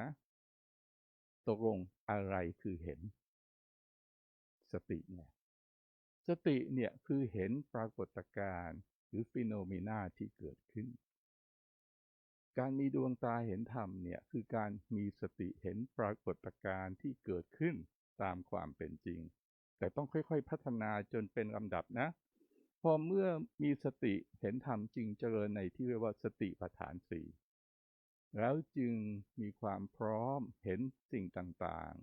ไหมตกลงอะไรคือเห็น สติเนี่ยสติเนี่ยคือเห็นปรากฏการณ์หรือฟิโนเมนาที่เกิดขึ้น การมีดวงตาเห็นธรรมเนี่ยคือการมีสติเห็นปรากฏการณ์ที่เกิดขึ้นตามความเป็นจริง แต่ต้องค่อยๆพัฒนาจนเป็นลำดับนะ พอเมื่อมีสติเห็นธรรมจริงเจริญในที่เรียกว่าสติปัฏฐานสี่ แล้วจึงมีความพร้อมเห็นสิ่งต่าง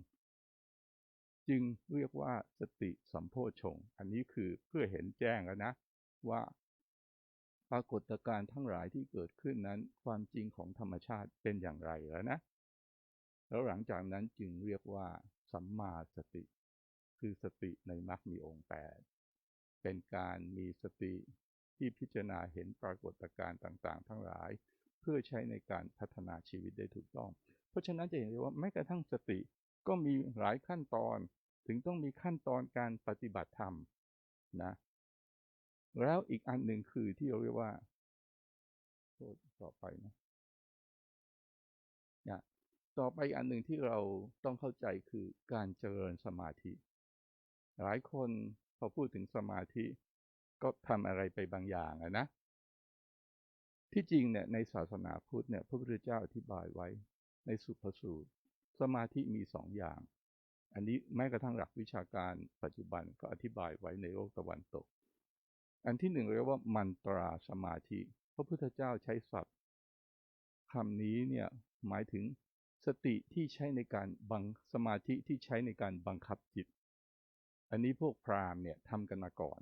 ๆ จึงเรียกว่าสติสัมโพชง อันนี้คือเพื่อเห็นแจ้งแล้วนะ ว่าปรากฏการณ์ทั้งหลายที่เกิดขึ้นนั้น ความจริงของธรรมชาติเป็นอย่างไรแล้วนะ แล้วหลังจากนั้นจึงเรียกว่า สัมมาสติ คือสติในมรรคมีองค์แปดเป็นการมีสติที่พิจารณาเห็นปรากฏการณ์ต่างๆ ทั้งหลาย เพื่อใช้ในการพัฒนาชีวิตได้ถูกต้อง เพราะฉะนั้นจะเห็นได้ว่าแม้กระทั่งสติก็มีหลายขั้นตอน ถึงต้องมีขั้นตอนการปฏิบัติธรรมนะแล้วอีกอันหนึ่งคือที่เราเรียกว่าต่อไปนะนะต่อไปอันหนึ่งที่เราต้องเข้าใจคือการเจริญสมาธิ หลายคนพอพูดถึงสมาธิก็ทำอะไรไปบางอย่างนะ ที่จริงเนี่ยในศาสนาพุทธเนี่ยพระพุทธเจ้าอธิบายไว้ในสุภสูตร สมาธิมีสองอย่าง อันนี้แม้กระทั่งหลักวิชาการปัจจุบันก็อธิบายไว้ในโลกตะวันตก อันที่หนึ่งเรียกว่ามันตราสมาธิ พระพุทธเจ้าใช้ศัพท์คำนี้เนี่ยหมายถึงสติที่ใช้ในการบังสมาธิที่ใช้ในการบังคับจิต อันนี้พวกพราหมณ์เนี่ยทำกันมาก่อน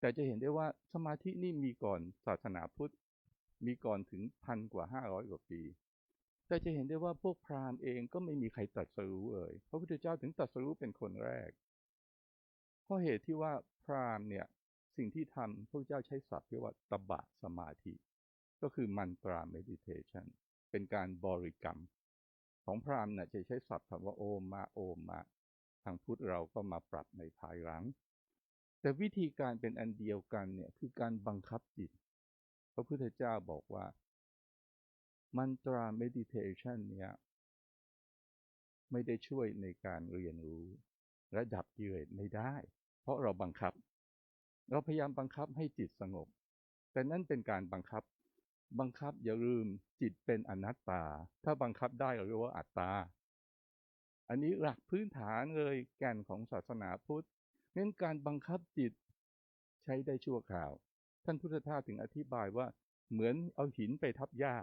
แต่จะเห็นได้ว่าสมาธินี่มีก่อนศาสนาพุทธ มีก่อนถึงพันกว่าห้าร้อยกว่าปีแต่จะเห็นได้ว่าพวกพราหมณ์เองก็ไม่มีใครตัดสรู้เลยพระพุทธเจ้าถึงตัดสรู้เป็นคนแรก เพราะเหตุที่ว่าพราหมณ์เนี่ยสิ่งที่ทำพระเจ้าใช้ศัพท์เรียกว่าตบะสมาธิ ก็คือมันตราเมดิเทชันเป็นการบริกรรม ของพราหมณ์เนี่ยจะใช้ศัพท์คำว่าโอมมาโอมมาทางพุทธเราก็มาปรับในภายหลัง แต่วิธีการเป็นอันเดียวกันเนี่ยคือการบังคับจิต ระพุทธเจ้าบอกว่า มันตราเมดิเทชันเนี่ยไม่ได้ช่วยในการเรียนรู้ ระดับกิเลสไม่ได้ เพราะเราบังคับ เราพยายามบังคับให้จิตสงบ แต่นั่นเป็นการบังคับ บังคับอย่าลืมจิตเป็นอนัตตา ถ้าบังคับได้เราเรียกว่าอัตตา อันนี้หลักพื้นฐานเลยแก่นของศาสนาพุทธเน้นการบังคับจิตใช้ได้ชั่วคราว ท่านพุทธทาสถึงอธิบายว่าเหมือนเอาหินไปทับหญ้า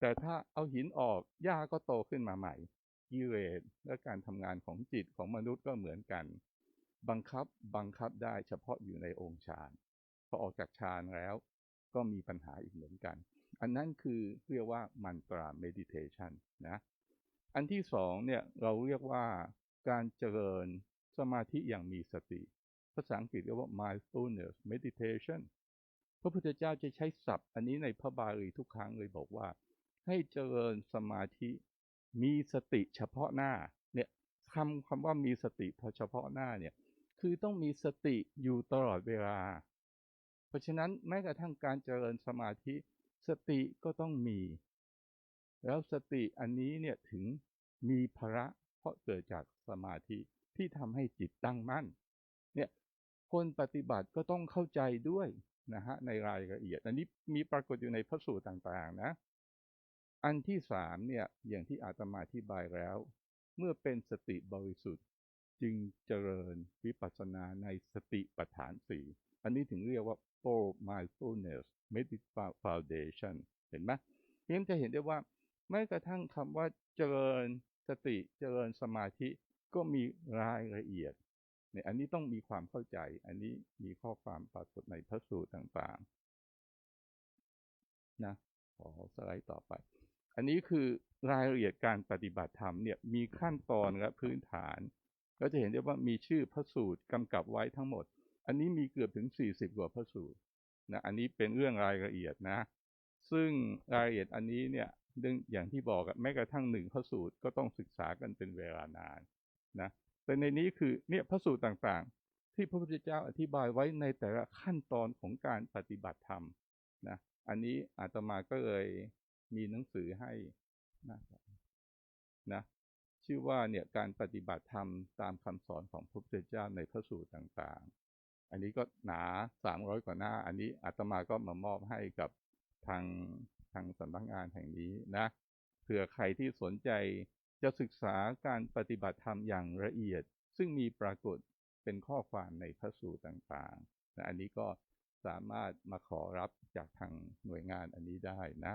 แต่ถ้าเอาหินออกหญ้าก็โตขึ้นมาใหม่กิเลสและการทำงานของจิตของมนุษย์ก็เหมือนกัน บังคับบังคับได้เฉพาะอยู่ในองค์ฌานพอออกจากฌานแล้ว ก็มีปัญหาอีกเหมือนกัน อันนั้นคือเรียกว่ามันตราเมดิเทชันนะอันที่สองเนี่ยเราเรียกว่าการเจริญสมาธิอย่างมีสติ ภาษาอังกฤษเรียกว่า mindfulness meditation พระพุทธเจ้าจะใช้ศัพท์ อันนี้ในพระบาลีทุกครั้งเลยบอกว่า ให้เจริญสมาธิ มีสติเฉพาะหน้า เนี่ยคำคำว่ามีสติพอเฉพาะหน้าเนี่ย คือต้องมีสติอยู่ตลอดเวลา เพราะฉะนั้นแม้กระทั่งการเจริญสมาธิ สติก็ต้องมี แล้วสติอันนี้เนี่ยถึงมีภระเพราะเกิดจากสมาธิที่ทำให้จิตตั้งมั่น เนี่ย คนปฏิบัติก็ต้องเข้าใจด้วยนะฮะในรายละเอียด อันนี้มีปรากฏอยู่ในพระสูตรต่างๆนะ อันที่สามเนี่ยอย่างที่อาตมาอธิบายแล้ว เมื่อเป็นสติบริสุทธิ์จึงเจริญวิปัสสนาในสติปัฏฐานสี่อันนี้ถึงเรียกว่า full mindfulness meditation foundation เห็นไหมเพียงจะเห็นได้ว่าแม้กระทั่งคำว่าเจริญสติเจริญสมาธิก็มีรายละเอียด เนี่ยอันนี้ต้องมีความเข้าใจ อันนี้มีข้อความปรากฏในพระสูตรต่างๆ นะ ขอสไลด์ต่อไป อันนี้คือรายละเอียดการปฏิบัติธรรมเนี่ยมีขั้นตอนและพื้นฐาน ก็จะเห็นได้ว่ามีชื่อพระสูตรกำกับไว้ทั้งหมด อันนี้มีเกือบถึง 40 กว่าพระสูตรนะอันนี้เป็นเรื่องรายละเอียดนะ ซึ่งรายละเอียดอันนี้เนี่ยเรื่องอย่างที่บอกแม้กระทั่งหนึ่งพระสูตรก็ต้องศึกษากันเป็นเวลานานนะ แต่ในนี้คือเนี่ยพระสูตรต่างๆ ที่พระพุทธเจ้าอธิบายไว้ในแต่ละขั้นตอนของการปฏิบัติธรรมนะอันนี้อาตมาก็เลยมีหนังสือให้นะนะชื่อว่าเนี่ยการปฏิบัติธรรมตามคำสอนของพระพุทธเจ้าในพระสูตรต่างๆ อันนี้ก็หนาสามร้อยกว่าหน้า อันนี้อาตมาก็มามอบให้กับทางทางสำนักงานแห่งนี้นะเผื่อใครที่สนใจ จะศึกษาการปฏิบัติธรรมอย่างละเอียด ซึ่งมีปรากฏเป็นข้อความในพระสูตรต่างๆนะอันนี้ก็สามารถมาขอรับจากทางหน่วยงานอันนี้ได้นะ